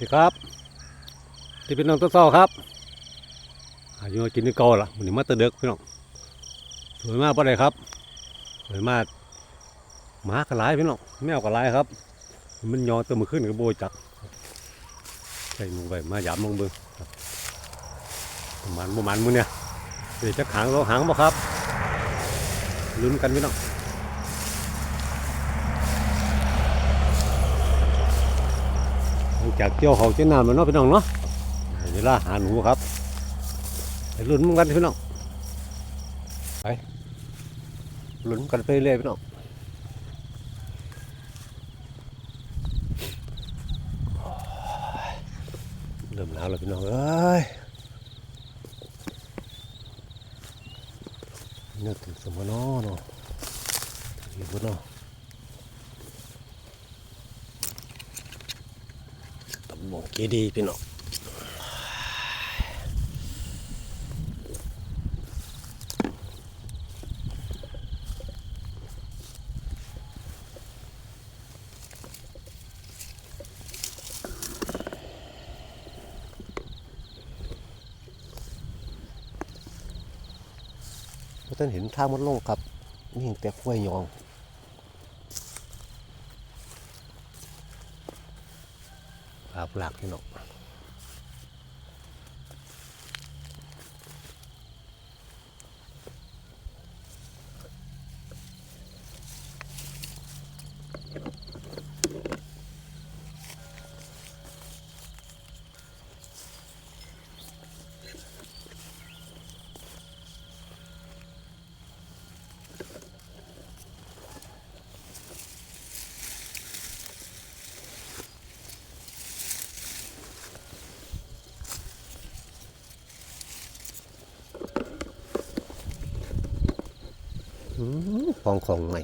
ดีครับที่เป็นน้องต้นเศร้าครับอายุกินนี่เก่าละวันนี้มาตะเด็กพี่น้องสวยมากปะเลยครับสวยมากหมากระไรพี่น้องแมวกระไรครับ มันยอตัวมือขึ้นกับโบยจักใส่มือไปมาหยามลงเบิ้งครับประมาณประมาณมือเนี่ยเดี๋ยวจะหางเราหางบ่ครับลุ้นกันพี่น้อง หลังจากเกี่ยวเขาเจ้าน้ำแล้วเนาะพี่น้องเนาะเวลาหาหนูครับไปลุ้นกันพี่น้องไปลุ้นกันไปเรื่อยพี่น้องเริ่มหนาวแล้วพี่น้องเอ้ยนึกถึงสมนอเนาะถึงบนเนาะ ตำบลเกดีย์พี่น้องบ่ท่านเห็นทางมันลงครับนี่แต่กล้วยยองาพหลักพี่น้อง ของของใหม่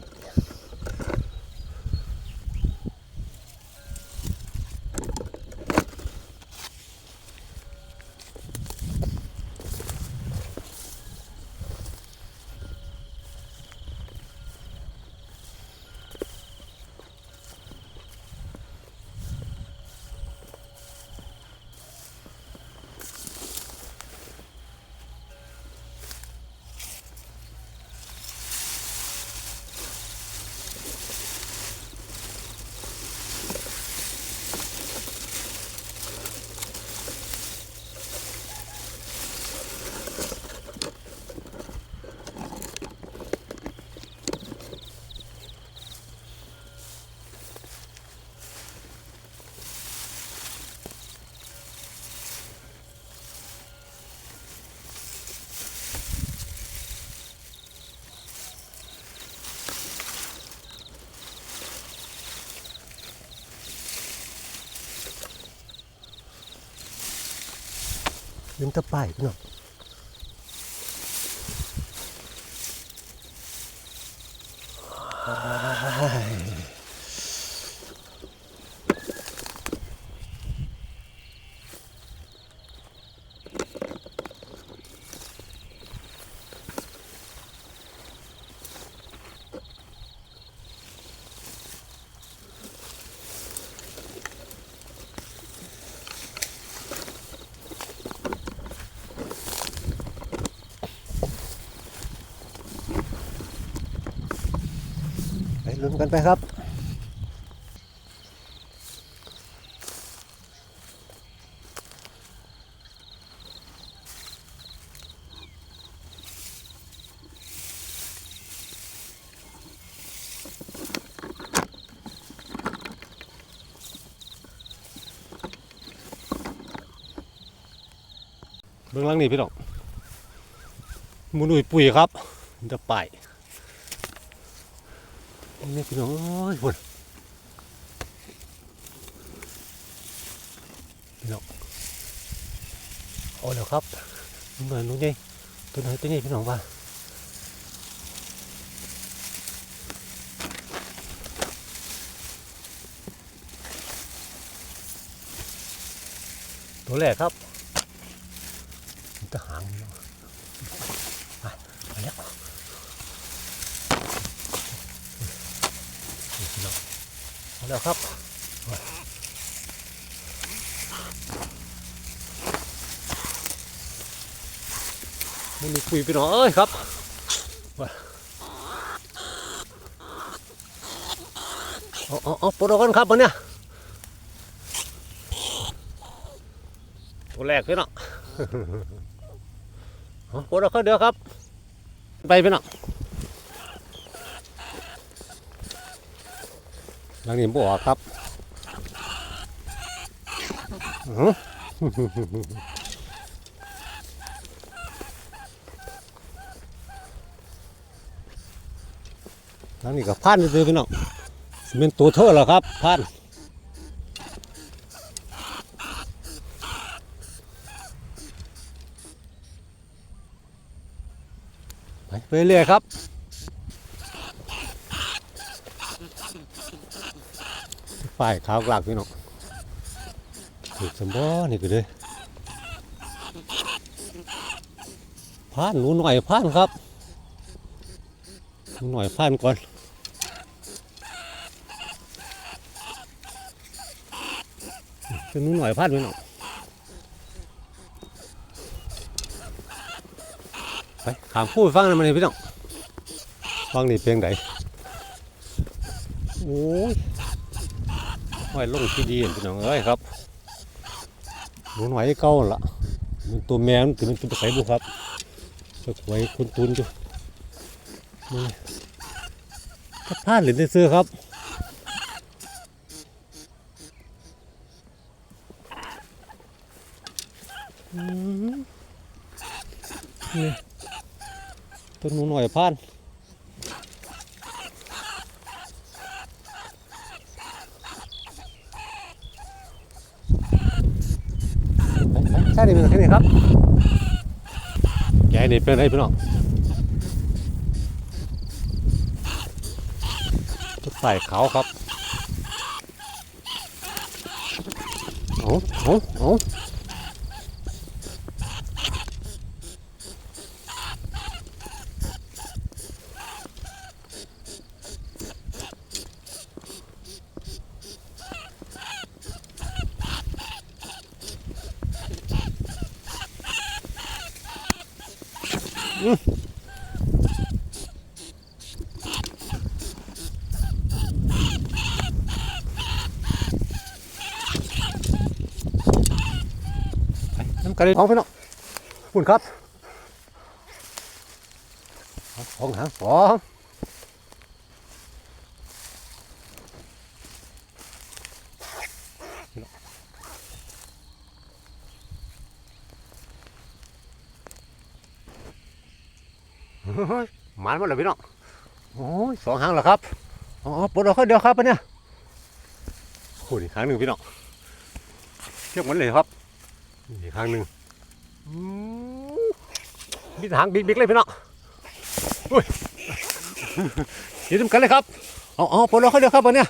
ลืมตะป้ายพี่น้อง ลุ้นกันไปครับเบื้องล่างนี่พี่น้องหมุนุยปุ๋ยครับ จะไป นี่พี่น้องเอ้ยพุ่นพี่น้องเอาแล้วครับเหมือนลุงใหญ่ตัวไหนตัวนี้พี่น้องว่าตัวแรกครับมันจะหางพี่น้องไปไปแล้ว แล้วครับมันมีคุยไปหน่อยครับเอาเอาเอาปลดออกกันครับวันเนี้ยตัวแรกพี่น้องปลดออกก็เดี๋ยวครับ ไปไปเนาะ หลังนี้บ่ออกครับอื้อทางนี้ก็พันซื้อพี่น้องเป็นตัวเท่าแล้วครับพันไปเรื่อยครับ ฝ่ายขาวกลากพี่น้องถูกสมบอนี่ก็เลยพานหนูหน่อยพานครับหนูหน่อยพานก่อนเป็นหนูหน่อยพานพี่น้องไปขามคู่ไปฟังนะมันเลยพี่น้องฟังนี่เพลงไหนโอ้ย ห้อยลงที่ดีพี่น้องเอ้ยครับหนูหน่อยเก่าละมันตัวแม่มันคือมันเป็นไคร้บุครับจะไว้คุณตุนอยู่นี่ก็พลาดหรือได้ซื้อครับนี่ต้นหนูหน่อยพาน ใช่ดิเป็นแค่นี้ครับ แกนี่เป็นอะไรพี่น้องต้นไส่ขาวครับโอ้โอาเอ น้ำกระเด็นเอาไปเนาะคุณครับสองหางสอง หมันมาเลยพี่น้องโอ้ยสองหางแล้วครับอ๋อปลดออกเดียวครับปะเนี่ยโอ้ยอีกหางหนึ่งพี่น้องเทียบกันเลยครับอีกครั้งหนึ่งอืมมีทางบิ๊กๆเลยพี่น้องอุ้ยยืดกันเลยครับเอาเอาพอเราเขาเดียวครับวันเนี้ย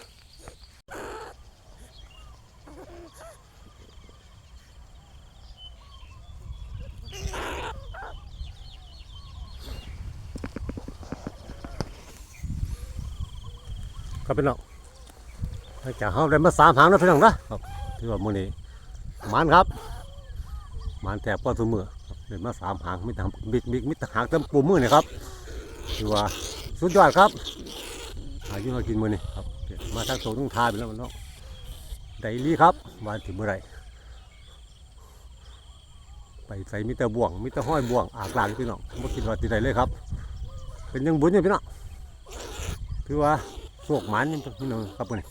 ครับพี่น้องหลังจากเขาได้มาสามหางแล้วพี่น้องนะครับที่ว่ามื้อนี้หมันครับมันแถบก็สมือครับเดินมาสามหางมิตรบิ๊กบิ๊กมิตรหางเต็มปูมือเนี่ยครับถือว่าสุดยอดครับหายุ่งมากินมือนี่ครับเดี๋ยวมาทางโซนทุ่งทาไปแล้วมันเนาะไดรี่ครับมาถึงเมื่อไหรไปใส่มิตรบ่วงมิตรห้อยบ่วงอากลางพี่น้องไม่คิดว่าตีใดเลยครับ เป็นยังบุญอยู่พี่น้องถือว่า โชคหมันนี่พี่น้องครับมือนี่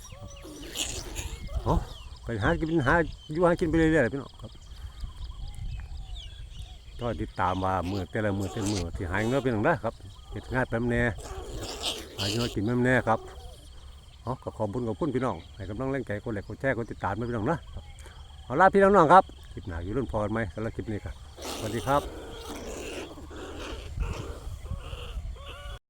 เอาไปหากินหาอยู่หากินไปเรื่อยๆพี่น้องครับก็ติดตามว่ามือแต่ละมือแต่ละมือที่หายเงินเป็นอย่งไรครับเหตุงานแป๊บแน่หายเงินกินแป๊บแน่ครับเอาก็ขอบคุญขอบคุณพี่น้องให้กำลังแรงใจคนแหลกคนแช่คนติดตามม่พี่น้องนะเอาล่ะพี่น้องๆครับคลิปหนาอยู่รุ่นพอไหมสำหรับคลิปนี้ครับสวัสดีครับ